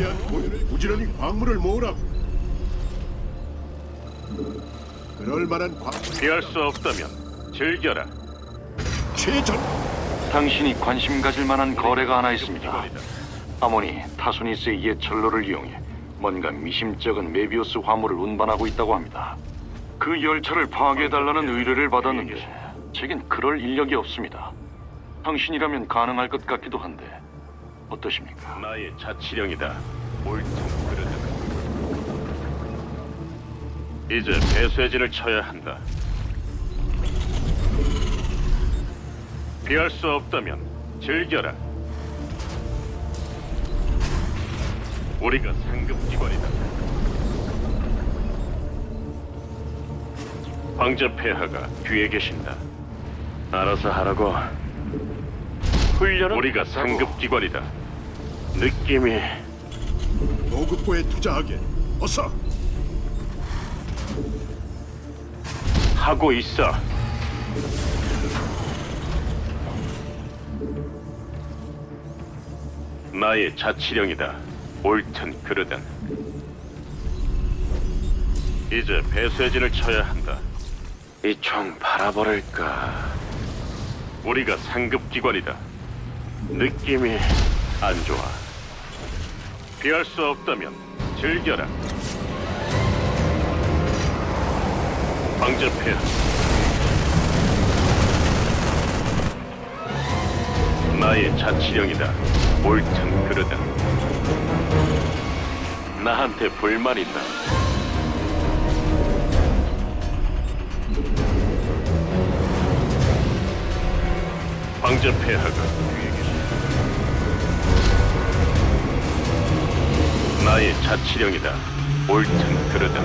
위대한 공연을 부지런히 광물을 모으라고. 그럴 만한 광물 피할 수 없다면 즐겨라. 최전 당신이 관심 가질 만한 거래가 하나 있습니다. 아모니 타소니스의 옛 철로를 이용해 뭔가 미심쩍은 메비우스 화물을 운반하고 있다고 합니다. 그 열차를 파괴해달라는 의뢰를 받았는데 제겐 그럴 인력이 없습니다. 당신이라면 가능할 것 같기도 한데 어떠십니까? 나의 자치령이다. 옳든 그르든. 이제 배쇄진을 쳐야 한다. 피할 수 없다면 즐겨라. 우리가 상급 기관이다. 황제 폐하가 뒤에 계신다. 알아서 하라고. 훈련은 우리가 상급 기관이다. 느낌이 보급고에 투자하게. 어서 하고 있어. 나의 자치령이다. 옳든 그르든. 이제 배쇄진을 쳐야 한다. 이 총 바라버릴까? 우리가 상급 기관이다. 느낌이 안 좋아. 피할 수 없다면 즐겨라. 폐하. 나의 자치령이다. 옳든 그르든. 나한테 불만. 황제 폐하가 나의 자치령이다. 옳든 그르든.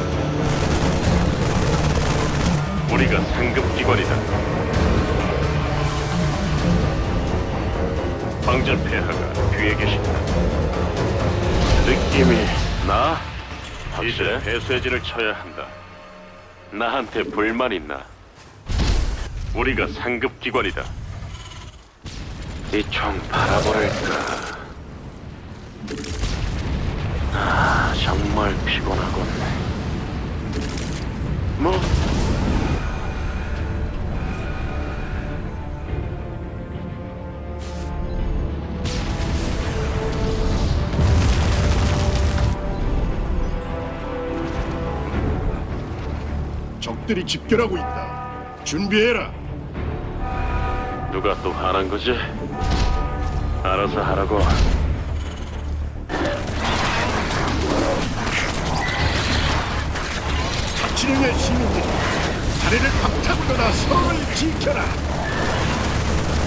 우리가 상급 기관이다. 황제 폐하가 뒤에 계신다. 느낌이 나? 이제 배쇄진을 쳐야 한다. 나한테 불만 있나? 우리가 상급 기관이다. 이 총 바라버릴까? 아, 정말 피곤하군. 뭐? 적들이 집결하고 있다. 준비해라. 누가 또 화난 거지? 알아서 하라고. 자치령의 시민들 다리를 박차고 떠나 성을 지켜라.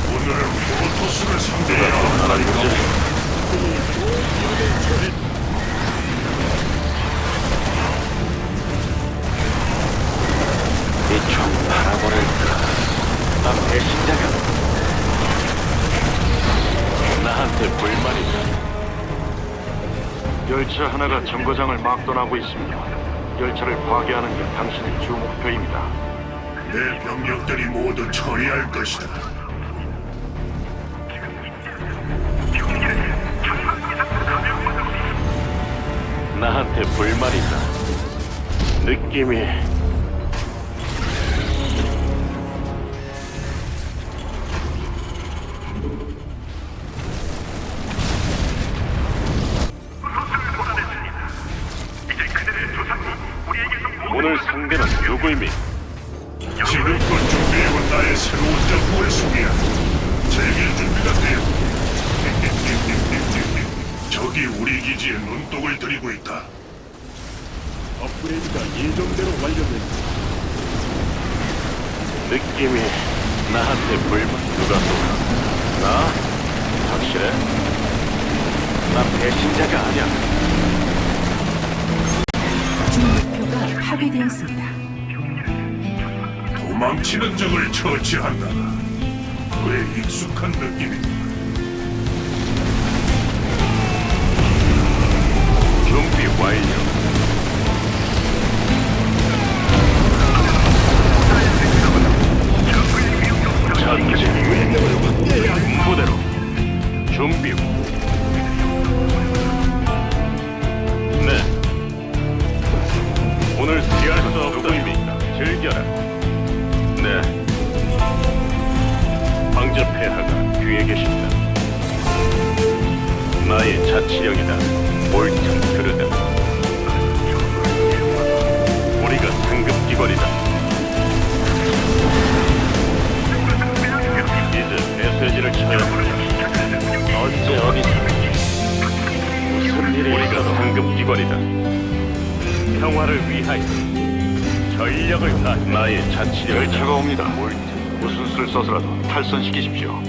오늘은 프로토스를 상대해야 화난 거지? 이총 바라버릴까? 난 배신자가 나한테 불만 있다. 열차 하나가 정거장을 막 떠나고 있습니다. 열차를 파괴하는 게 당신의 주 목표입니다. 내 병력들이 모두 처리할 것이다. 나한테 불만 있다. 느낌이 난 배신자가 아니야. 주 목표가 파괴되었습니다. 도망치는 적을 처치한다. 꽤 익숙한 느낌이다. 준비 완료. 전진 위력을 확대해야 한다. 부대로 준비. 네. 황제 폐하가 귀에 계신다. 마의 자치령이다. 옳든 그르다. 우리가 상급기관이다. 이제 메시지를 쳐야 언제 어디서 무슨 일이 우리가 상급기관이다. 평화를 위하여. 전력을 다 나의 자치령이다. 열차가 옵니다. 무슨 수를 써서라도 탈선시키십시오.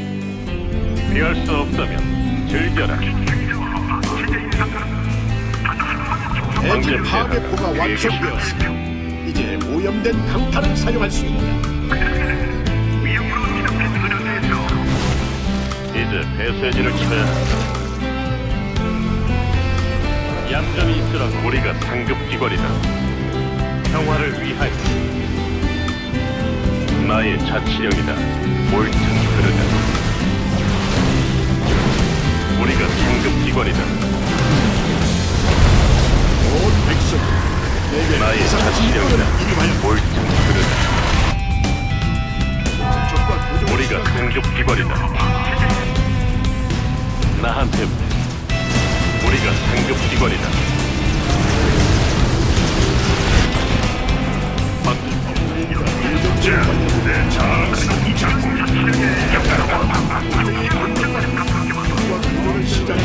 피할 수 없다면 즐겨라. 대지 파괴포가 완성되었으며 이제 오염된 강탄을 사용할 수 있다. 이제 배쇄진을 쳐야 한다. 얌전히 있으라. 우리가 상급 기관이다. 평화를 위하여. 나의 자치령이다. 옳든 그르다. 우리가 상급 기관이다. 온 백성 내게 나의 이루하여 옳든 그르다. 우리가 상급 기관이다. 나한테 우리가 상급 기관이다. 자, 내 자랑스러운 작품. 교전을 시작해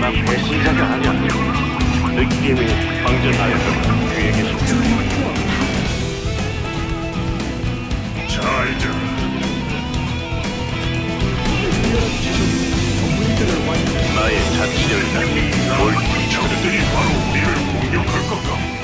난 배신자가 아니야. 느낌이 방전하였다. 뒤에 계신다. 잘 들어. 나의 자치령이다. 옳든 적들이 바로 우리를 공격할 건가?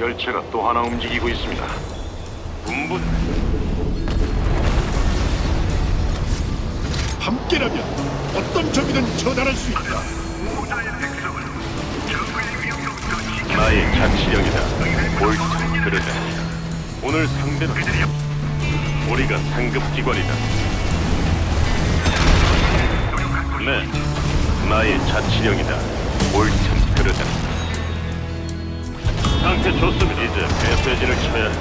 열차가 또 하나 움직이고 있습니다. 분분 함께라면 어떤 적이든 처단할 수 있다. 나의 자치령이다. 옳든 그르다. 오늘 상대는 우리가 상급 기관이다. 네, 나의 자치령이다. 옳든 그르다. 상태 좋습니다. 이제 메시지를 쳐야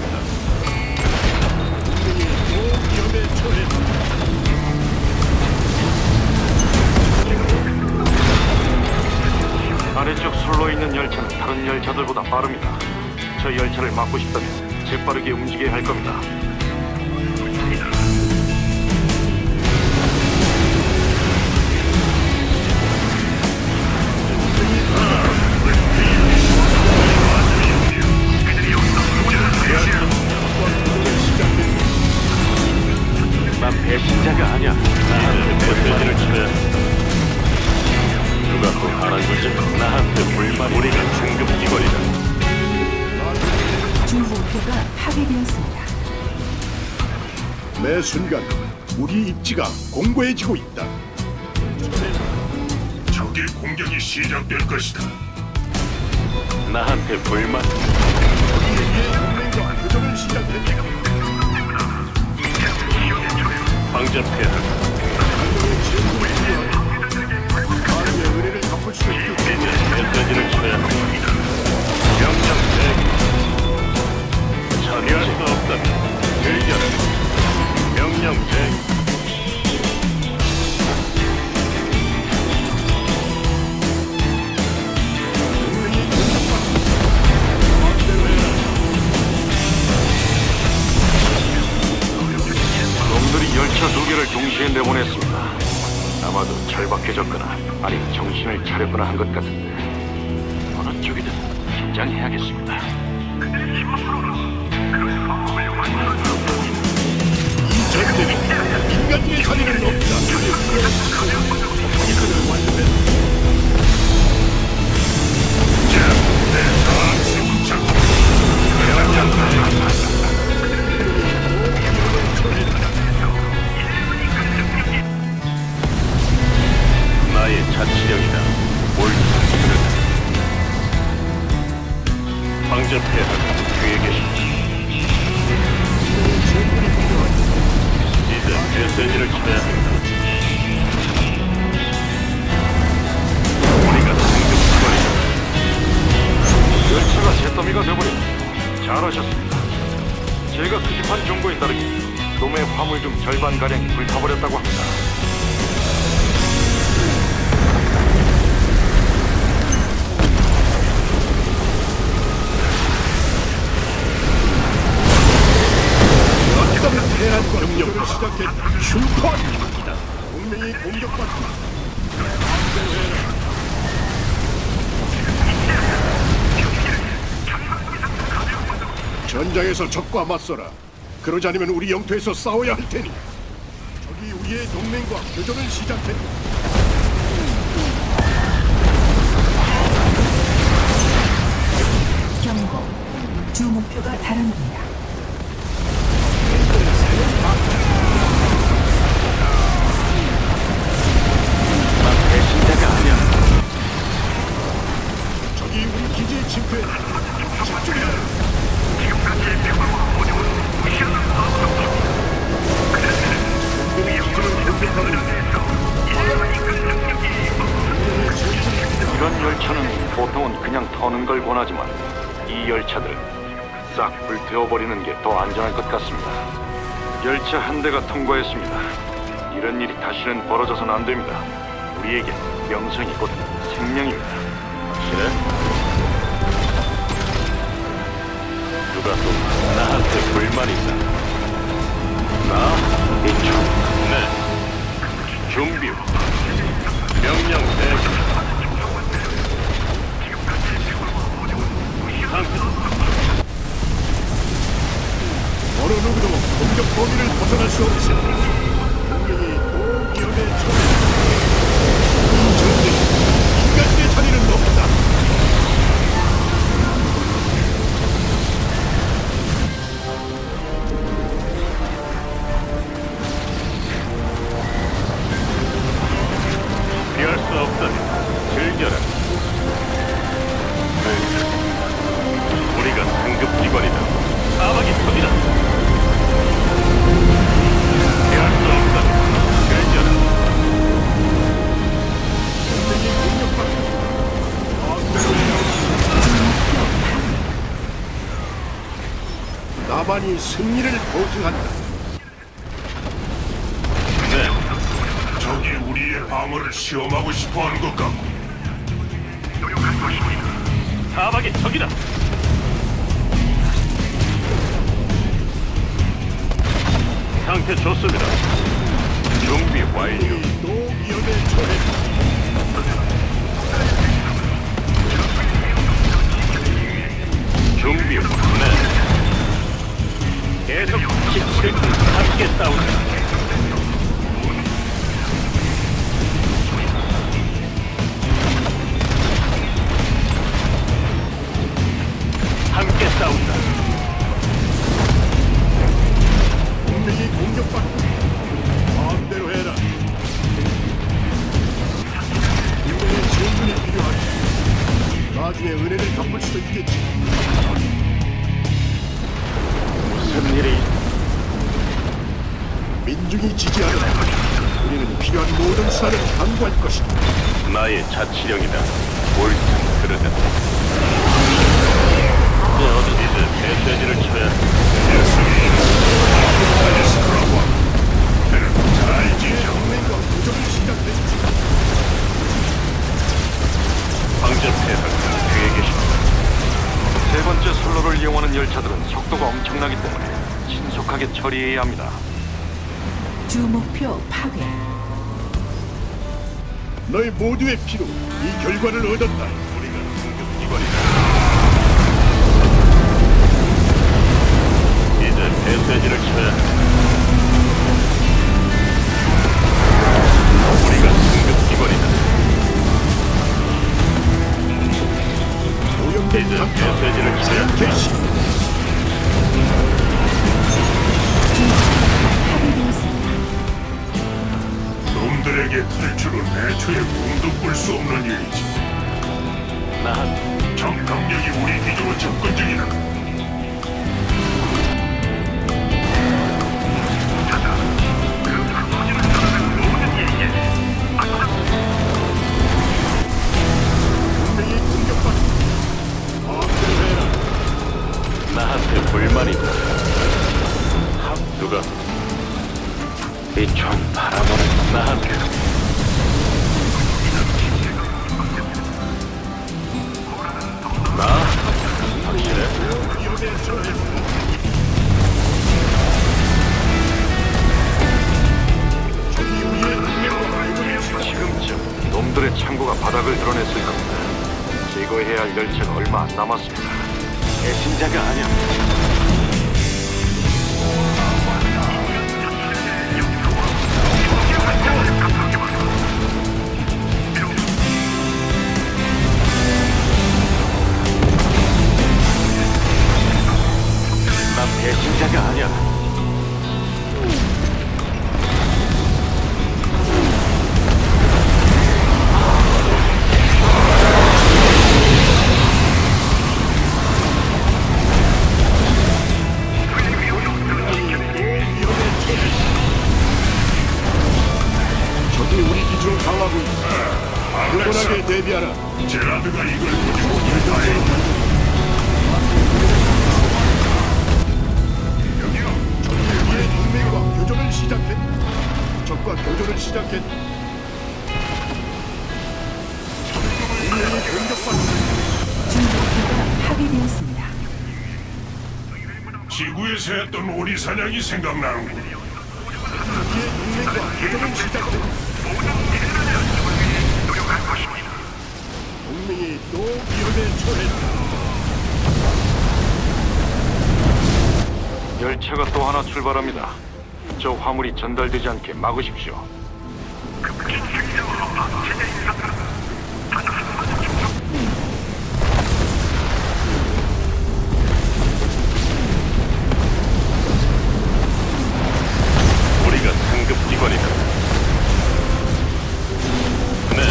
처해 아래쪽 선로에 있는 열차는 다른 열차들보다 빠릅니다. 저 열차를 막고 싶다면 재빠르게 움직여야 할 겁니다. 주 목표가 파괴되었습니다. 매 순간 우리 입지가 공고해지고 있다. 적의 공격이 시작될 것이다. 나한테 불만. 우리의 동맹과 교전을 방전 폐하. 마음의 의뢰를 갚을 수 있게 이제 메시지를 쳐야 한다. 명령 대기. 처리할 수 없다면 즐겨라. 명령 대기. 놈들이 열차 두 개를 동시에 내보냈습니다. 아마도 절박해졌거나 아니면 정신을 차렸거나 한 것 같은데 어느 쪽이든 긴장해야겠습니다. 전장에서 적과 맞서라. 그러지 않으면 우리 영토에서 싸워야 할 테니. 적이 우리의 동맹과 교전을 시작했다. 경고. 주 목표가 달합니다. 벌어져서는 안 됩니다. 우리에게 명성이 곧 생명입니다. 그래? 누가 또 나한테 불만 있나? 나? 이쪽 네. 준비. 명령 대기. 어느 누구도 공격 범위를 벗어날 수. 동맹이 또 처해. 이 전쟁 인간의 자리는 없다. 승리를 보증한다. 네. 적이 우리의 방어를 시험하고 싶어하는 것 같고 사막이 적이다. 상태 좋습니다. 준비 완료. 또 위험에 처해. 준비 완료. 네. 계속 17분 함께 싸우자. 선로를 이용하는 열차들은 속도가 엄청나기 때문에 신속하게 처리해야 합니다. 주 목표 파괴. 너희 모두의 피로 이 결과를 얻었다. 우리가 상급 기관이다. 이제 메시지를 쳐야 한다. 이제 메시지를. 개시. 놈들에게 탈출은 애초에 꿈도 꿀 수 없는 일이지 나정 병력이 우리 기지로 접근 중이다. 나한테 불만이 있다. 누가 이총 바라보는 나한테 나 확실해? 지금쯤 놈들의 창고가 바닥을 드러냈을 겁니다. 제거해야 할 열차가 얼마 안 남았습니다. 배신자가 아니야. 난 배신자가 아니야. 사냥이 생각나는군. 우리의 동맹과 교전을 시작했. 동맹이 또 위험에 처했다. 열차가 또 하나 출발합니다. 저 화물이 전달되지 않게 막으십시오. 우리가 기관이다. 네.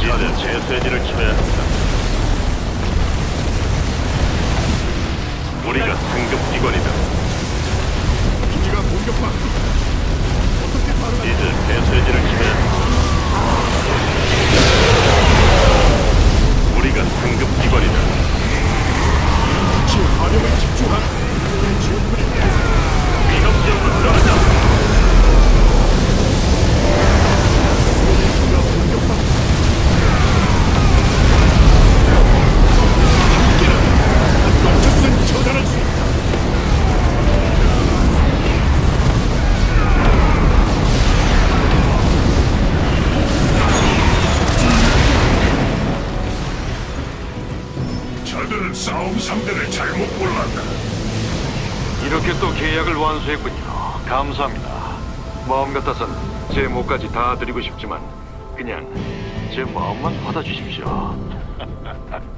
이제 제 세지를 쳐야 완수했군요. 감사합니다. 마음 같아선 제 목까지 다 드리고 싶지만 그냥 제 마음만 받아주십시오.